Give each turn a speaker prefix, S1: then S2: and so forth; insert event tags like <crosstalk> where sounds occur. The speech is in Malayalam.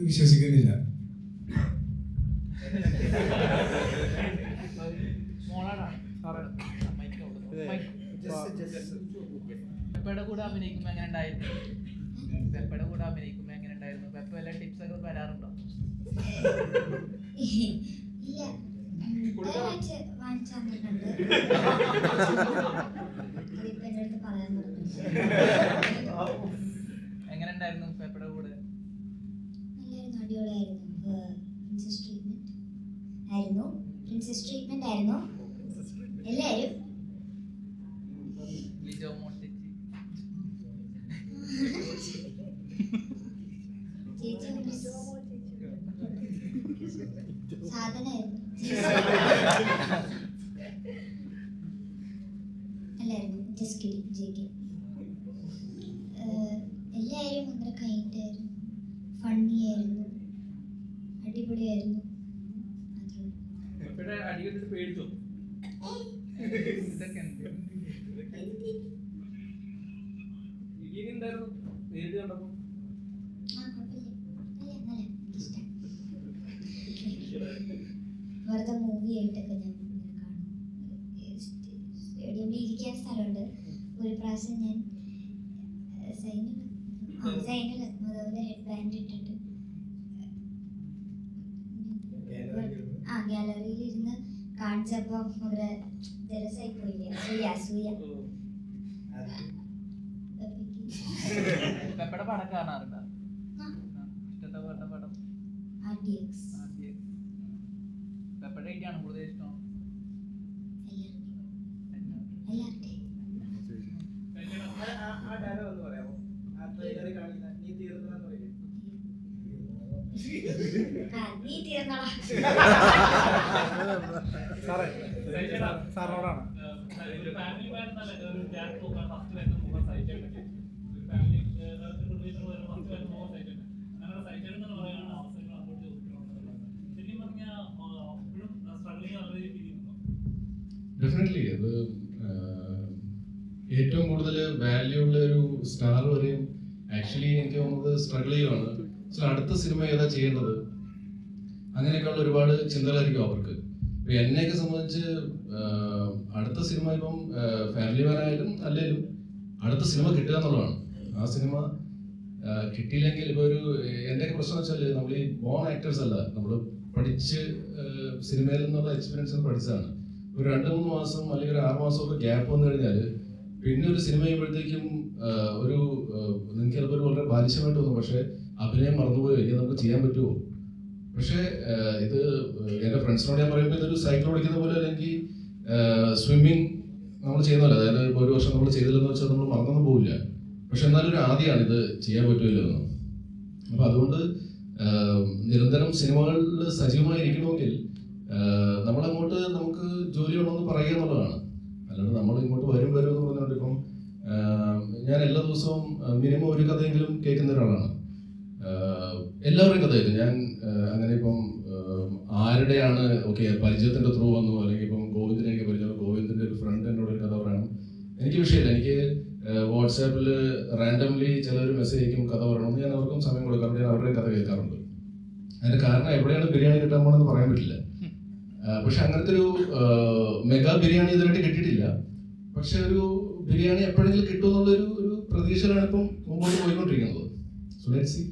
S1: വിശ്വസിക്കുന്നില്ല.
S2: കൊടുക്കുന്നു. മൈക്ക്. പെപ്പയുടെ കൂടെ അഭിനയിക്കുമ്പോ എങ്ങനെ ഉണ്ടായിരുന്നു? പെപ്പയുടെ കൂടെ അഭിനയിക്കുമ്പോ എങ്ങനെ ഉണ്ടായിരുന്നു? പെപ്പ വല്ല ടിപ്സ് ഒക്കെ തരാറുണ്ടോ?
S3: ഇല്ല <laughs> വാങ്ങിച്ച് വാങ്ങിച്ചു തന്നിട്ടുണ്ട് അതിപ്പോ എന്റെ അടുത്ത് പറയാൻ പറഞ്ഞു
S2: എങ്ങനെ ഉണ്ടായിരുന്നു പെപ്പയുടെ കൂടെ
S3: നല്ലായിരുന്നു അടിപൊളിയായിരുന്നു പ്രിൻസസ് ട്രീറ്റ്മെന്റ് ആയിരുന്നു പ്രിൻസസ് എല്ലാരും? അല്ലായിരുന്നു ജസ്റ്റ് കിഡിങ് ജെ ഭയങ്കര കൈൻഡായിരുന്നു ഫണ്ണി ആയിരുന്നു. അടിപൊളിയായിരുന്നു അത്രേ ഉള്ളൂ.
S4: പെപ്പയുടെ അടി കണ്ടിട്ട് പേടിച്ചോ?
S2: ഇതൊക്കെ എന്ത്?
S4: ഇടി ഉണ്ടായിരുന്നു നേരിട്ട് കണ്ടപ്പോ
S3: വെറുതെ മൂവി ആയിട്ടൊക്കെ ഞാൻ കാണും. സ്റ്റേഡിയമിൽ ഇരിക്കാൻ സ്ഥലമുണ്ട്. ഒരു പ്രാവശ്യം ഞാൻ കാണിച്ചപ്പോ അവരെ ജലസായി പോയില്ലേ അസൂയ. അസൂയ അപ്പേക്ക്
S2: പെപ്പയുടെ പടം കാണാറുണ്ടോ? ഇഷ്ടപ്പെട്ട പടം ആദ്യം പെപ്പയുടെ ഐഡിയാണ് കൂടുതൽ ഇഷ്ടം
S4: ആ ഡയലോഗ് ഒന്ന് പറയാമോ ആ ട്രെയിലറിൽ കാണിക്കുന്ന നീ തീർന്നെന്ന് പറയില്ലേ
S3: ആ നീ തീർന്നോളാം. <laughs>
S1: സാറേ സാറിനോടാണ്.
S5: ഡെഫിനറ്റ്ലി അത് ഏറ്റവും കൂടുതൽ വാല്യൂ ഉള്ള ഒരു സ്റ്റാർ വരെയും ആക്ച്വലി എനിക്ക് തോന്നുന്നത് സ്ട്രഗിൾ ചെയ്യുവാണ്. അടുത്ത സിനിമ ഏതാ ചെയ്യേണ്ടത്? അങ്ങനെയൊക്കെയുള്ള ഒരുപാട് ചിന്തകളായിരിക്കും അവർക്ക്. ഇപ്പൊ എന്നെയൊക്കെ സംബന്ധിച്ച് അടുത്ത സിനിമ ഇപ്പം ഫാമിലി മാൻ ആയാലും അല്ലെങ്കിലും അടുത്ത സിനിമ കിട്ടുക എന്നുള്ളതാണ്. ആ സിനിമ കിട്ടിയില്ലെങ്കിൽ ഇപ്പൊ ഒരു എന്റെയൊക്കെ പ്രശ്നം വെച്ചാൽ നമ്മൾ ഈ ബോൺ ആക്ടേഴ്സ് അല്ല നമ്മൾ പഠിച്ച് സിനിമയിൽ നിന്നുള്ള എക്സ്പീരിയൻസ് പഠിച്ചതാണ്. ഒരു രണ്ട് മൂന്ന് മാസം അല്ലെങ്കിൽ ഒരു ആറ് മാസം ഒക്കെ ഗ്യാപ്പ് വന്നു കഴിഞ്ഞാൽ പിന്നെ ഒരു സിനിമ ചെയ്യുമ്പോഴത്തേക്കും ഒരു നിങ്ങൾക്ക് ചിലപ്പോൾ വളരെ ബാലിശമായിട്ട് തോന്നും. പക്ഷേ അഭിനയം മറന്നുപോയോ. ഇനി നമുക്ക് ചെയ്യാൻ പറ്റുമോ? പക്ഷേ ഇത് എന്റെ ഫ്രണ്ട്സിനോട് ഞാൻ പറയുമ്പോൾ ഇതൊരു സൈക്കിൾ ഓടിക്കുന്ന പോലെ അല്ലെങ്കിൽ സ്വിമ്മിങ് നമ്മൾ ചെയ്യുന്നതല്ല. അതായത് ഇപ്പോൾ ഒരു വർഷം നമ്മൾ ചെയ്തില്ലെന്ന് വെച്ചാൽ നമ്മൾ മറന്നൊന്നും പോവില്ല. പക്ഷെ എന്നാലും ഒരു ആദ്യമാണ് ഇത് ചെയ്യാൻ പറ്റുമല്ലോ അപ്പോൾ അതുകൊണ്ട് നിരന്തരം സിനിമകളിൽ സജീവമായി ഇരിക്കണമെങ്കിൽ ആഹ്, നമ്മളങ്ങോട്ട് നമുക്ക് ജോലി ഉണ്ടെന്ന് പറയുക എന്നുള്ളതാണ്. അല്ലാണ്ട് നമ്മൾ ഇങ്ങോട്ട് വരും വരും എന്ന് പറഞ്ഞുകൊണ്ട് ഇപ്പം ഞാൻ എല്ലാ ദിവസവും മിനിമം ഒരു കഥയെങ്കിലും കേൾക്കുന്ന ഒരാളാണ്. എല്ലാവരുടെയും കേൾക്കും ഞാൻ അങ്ങനെ ഇപ്പം ആരുടെയാണ് ഓക്കെ പരിചയത്തിന്റെ ത്രൂ വന്നു അല്ലെങ്കിൽ ഇപ്പം ഗോവിന്ദിനെ എനിക്ക് പരിചയം ഗോവിന്ദിന്റെ ഒരു ഫ്രണ്ട് എന്നോട് ഒരു കഥ പറയണം. എനിക്ക് വിഷയമില്ല. എനിക്ക് വാട്സാപ്പിൽ റാൻഡംലി ചിലർ മെസ്സേജ് അയക്കും കഥ പറയണമെന്ന് ഞാൻ അവർക്കും സമയം കൊടുക്കാറുണ്ട്. ഞാൻ അവരുടെയും കഥ കേൾക്കാറുണ്ട്. അതിന്റെ കാരണം എവിടെയാണ് ബിരിയാണി കിട്ടാൻ പോണെന്ന് പറയാൻ പറ്റില്ല. പക്ഷെ അങ്ങനത്തെ ഒരു മെഗാ ബിരിയാണി ഇതുവരെയായിട്ട് കിട്ടിയിട്ടില്ല. പക്ഷെ ഒരു ബിരിയാണി എപ്പോഴെങ്കിലും കിട്ടുമെന്നുള്ള ഒരു ഒരു പ്രതീക്ഷയിലാണ് ഇപ്പം മുമ്പോട്ട് പോയിക്കൊണ്ടിരിക്കുന്നത്. So C